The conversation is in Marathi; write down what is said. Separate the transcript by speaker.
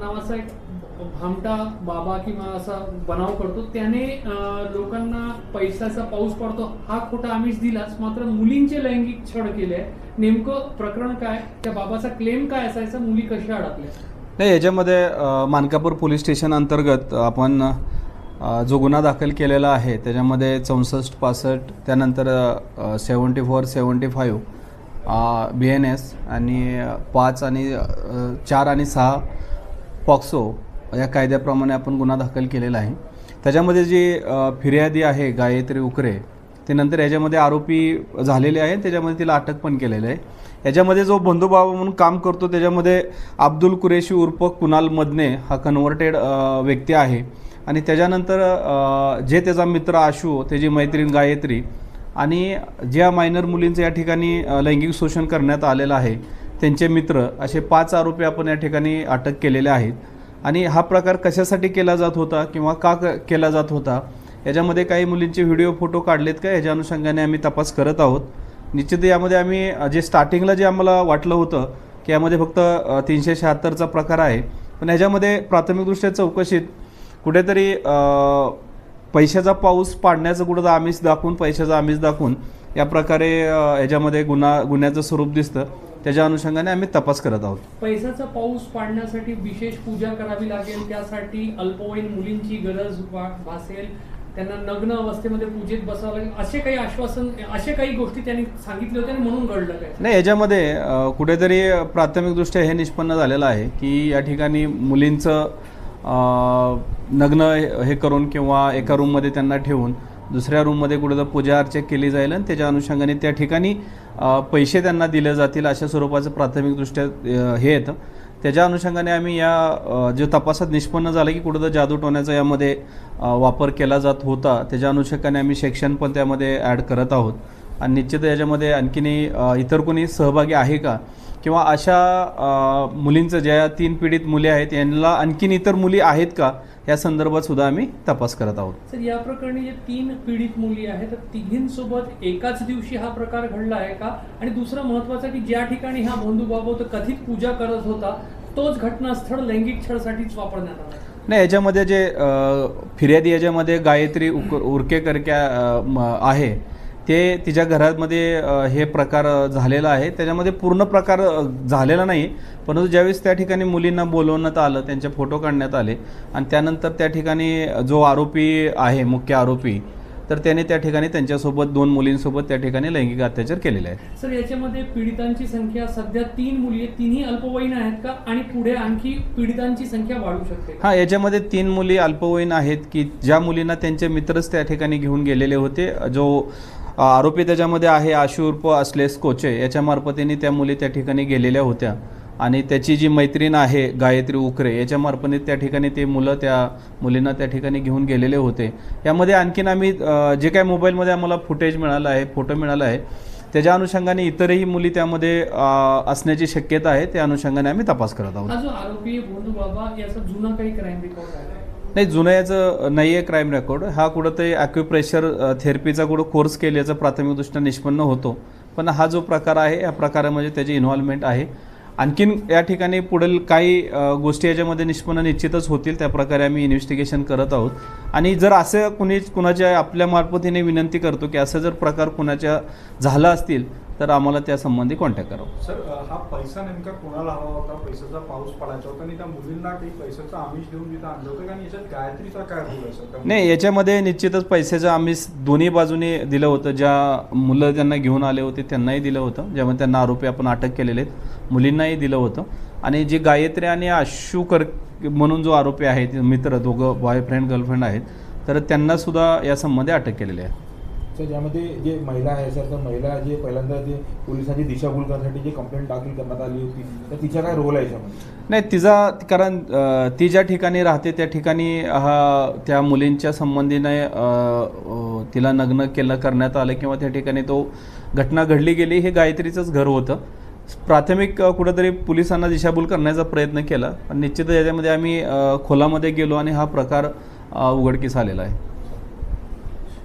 Speaker 1: नावाचा एक भामटा बाबा किंवा असा बनाव करतो. त्याने लोकांना पैशाचा पाऊस पडतो हा खोटा आमिष दिलाच मात्र मुलींचे लैंगिक छळ केले. नेमकं प्रकरण काय? त्या बाबाचा क्लेम काय असायचा? मुली कशा अडकल्या?
Speaker 2: नाही याच्यामध्ये मानकापूर पोलीस स्टेशन अंतर्गत आपण जो गुन्हा दाखल केलेला आहे त्याच्यामध्ये चौसष्ट पासष्ट त्यानंतर seventy four seventy five B N S आणि पाच आणि चार आणि सहा पॉक्सो या कायद्याप्रमाणे आपण गुन्हा दाखल केलेला आहे. त्याच्यामध्ये जी फिर्यादी आहे गायत्री उकरे ते नंतर याच्यामध्ये आरोपी झालेले आहे त्याच्यामध्ये तिला अटक पण केलेलं आहे. याच्यामध्ये जो बंधुभाव म्हणून काम करतो त्याच्यामध्ये अब्दुल कुरेशी उर्फ कुणाल मदने हा कन्व्हर्टेड व्यक्ती आहे. आणि त्याच्यानंतर जे त्याचा मित्र आशू त्याची मैत्रीण गायत्री आणि ज्या मायनर मुलींचं या ठिकाणी लैंगिक शोषण करण्यात आलेलं आहे त्यांचे मित्र असे पाच आरोपी आपण या ठिकाणी अटक केलेले आहेत. आणि हा प्रकार कशासाठी केला जात होता किंवा का क- केला जात होता याच्यामध्ये काही मुलींचे व्हिडिओ फोटो काढलेत का? याच्या अनुषंगाने आम्ही तपास करत आहोत. निश्चित यामध्ये आम्ही जे स्टार्टिंगला जे आम्हाला वाटलं होतं की यामध्ये फक्त तीनशे शहात्तरचा प्रकार आहे. पण ह्याच्यामध्ये प्राथमिकदृष्ट्या चौकशीत कुठेतरी पैशाचा पाऊस पाडण्याचं कुठं आमिष दाखवून पैशाचा आमिष दाखवून या प्रकारे याच्यामध्ये गुन्हा गुन्ह्याचं स्वरूप दिसतं. त्याच्या अनुषंगाने आम्ही तपास करत आहोत.
Speaker 1: पैशाचा पाऊस पाडण्यासाठी विशेष पूजा करावी लागेल त्यासाठी अल्पवयीन मुलींची गरज भासेल. त्यांना नग्न अवस्थेमध्ये पूजेत बसावं लागेल. असे काही आश्वासन असे काही गोष्टी त्यांनी सांगितले होते म्हणून घडलं काय?
Speaker 2: नाही याच्यामध्ये कुठेतरी प्राथमिकदृष्ट्या हे निष्पन्न झालेलं आहे की या ठिकाणी मुलींचं नग्न हे करून किंवा एका रूममध्ये त्यांना ठेवून दुसऱ्या रूममध्ये कुठं पूजा अर्चा केली जाईल आणि त्याच्या अनुषंगाने त्या ठिकाणी पैसे त्यांना दिले जातील अशा स्वरूपाचं प्राथमिकदृष्ट्या हे येतं. त्याच्या अनुषंगाने आम्ही या जे तपासात निष्पन्न झालं की कुठं जादू टोण्याचा यामध्ये वापर केला जात होता त्याच्या अनुषंगाने आम्ही सेक्शन पण त्यामध्ये ॲड करत आहोत. आणि निश्चित याच्यामध्ये आणखीनही इतर कोणी सहभागी आहे का? किंवा अशा मुलींचं ज्या तीन पीडित मुली आहेत यांना आणखीन इतर मुली आहेत का? या संदर्भात सुद्धा आम्ही तपास करत आहोत.
Speaker 1: सर या प्रकरणी जे तीन पीडित मुली आहेत तर तिघींसोबत एकाच दिवशी हा प्रकार घडला आहे का? आणि दुसरं महत्वाचं की ज्या ठिकाणी हा बंधुबाबू तो कथित पूजा करत होता तोच घटनास्थळ लैंगिक छळसाठीच वापरण्यात आला.
Speaker 2: नाही याच्यामध्ये जे फिर्यादी याच्यामध्ये गायत्री उक उरकेकर आहे ते तिच्या घरामध्ये हे प्रकार झालेला आहे. त्याच्यामध्ये पूर्ण प्रकार झालेला नाही. परंतु ज्यावेळेस त्या ठिकाणी मुलींना बोलवण्यात आलं त्यांचे फोटो काढण्यात आले आणि त्यानंतर त्या ठिकाणी जो आरोपी आहे मुख्य आरोपी तर त्याने त्या ठिकाणी त्यांच्यासोबत दोन मुलींसोबत त्या ठिकाणी लैंगिक अत्याचार केलेले आहेत.
Speaker 1: सर याच्यामध्ये पीडितांची संख्या सध्या तीन मुली आहेत. तिन्ही अल्पवयीन आहेत का? आणि पुढे आणखी पीडितांची संख्या वाढू शकते?
Speaker 2: हां याच्यामध्ये तीन मुली अल्पवयीन आहेत की ज्या मुलींना त्यांचे मित्रच त्या ठिकाणी घेऊन गेलेले होते. जो आरोपी त्याच्यामध्ये आहे आशुर्प असलेस कोचे. याच्या मार्फतीने त्या मुली त्या ठिकाणी गेलेल्या होत्या. आणि त्याची जी मैत्रीण आहे गायत्री उकरे याच्या मार्फतीने त्या ठिकाणी ते मुलं त्या मुलींना त्या ठिकाणी घेऊन गेलेले होते. यामध्ये आणखीन आम्ही जे काय मोबाईलमध्ये आम्हाला फुटेज मिळालं आहे फोटो मिळाला आहे त्याच्या अनुषंगाने इतरही मुली त्यामध्ये असण्याची शक्यता आहे. त्या अनुषंगाने आम्ही तपास करत आहोत. नाही जुनं याचं नाही आहे क्राईम रेकॉर्ड हा कुठं ते ॲक्युप्रेशर थेरपीचा कुठं कोर्स केल्याचा प्राथमिकदृष्ट्या निष्पन्न होतो. पण हा जो प्रकार आहे या प्रकारामध्ये त्याची इन्व्हॉल्वमेंट आहे. आणखीन या ठिकाणी पुढील काही गोष्टी याच्यामध्ये निष्पन्न निश्चितच होतील त्या प्रकारे आम्ही इन्व्हेस्टिगेशन करत आहोत. आणि जर असं कुणी कुणाच्या आपल्या मार्फतीने विनंती करतो की असं जर प्रकार कुणाच्या झाला असतील तर आम्हाला त्या संबंधी कॉन्टॅक्ट करावं
Speaker 3: सर हा पैसा नेमका कोणाला हवा होता? पैशाचा पाऊस पडायचा होता आणि त्या मुलींना काही पैशाचा आमिष देऊन तिथं आणलं होतं? आणि याच्यात गायत्रीचा काय रोल त्या
Speaker 2: नाही याच्यामध्ये निश्चितच पैशाचं आम्ही दोन्ही बाजूने दिलं होतं. ज्या मुलं त्यांना घेऊन आले होते त्यांनाही दिलं होतं. ज्यामध्ये त्यांना आरोपी आपण अटक केलेले आहेत मुलींनाही दिलं होतं. आणि जे गायत्री आणि आशू कर म्हणून जो आरोपी आहे ते मित्र दोघं बॉयफ्रेंड गर्लफ्रेंड आहेत तर त्यांना सुद्धा या संबंधी अटक केलेली आहे.
Speaker 4: सर ज्यामध्ये जे महिला आहे सर तर महिला जे पहिल्यांदा जे पोलिसांची दिशाभूल करण्यासाठी जी कंप्लेंट दाखल करण्यात आली होती तर तिचा काय रोल आहे याच्यामध्ये?
Speaker 2: नाही तिचा कारण ती ज्या ठिकाणी राहते त्या ठिकाणी हा त्या मुलींच्या संबंधीने तिला नग्न केलं करण्यात आलं किंवा त्या ठिकाणी तो घटना घडली गेली हे गायत्रीचंच घर होतं. प्राथमिक कुठंतरी पोलिसांना दिशाभूल करण्याचा प्रयत्न केला. पण निश्चितच याच्यामध्ये आम्ही खोलामध्ये गेलो आणि हा प्रकार उघडकीस आलेला आहे.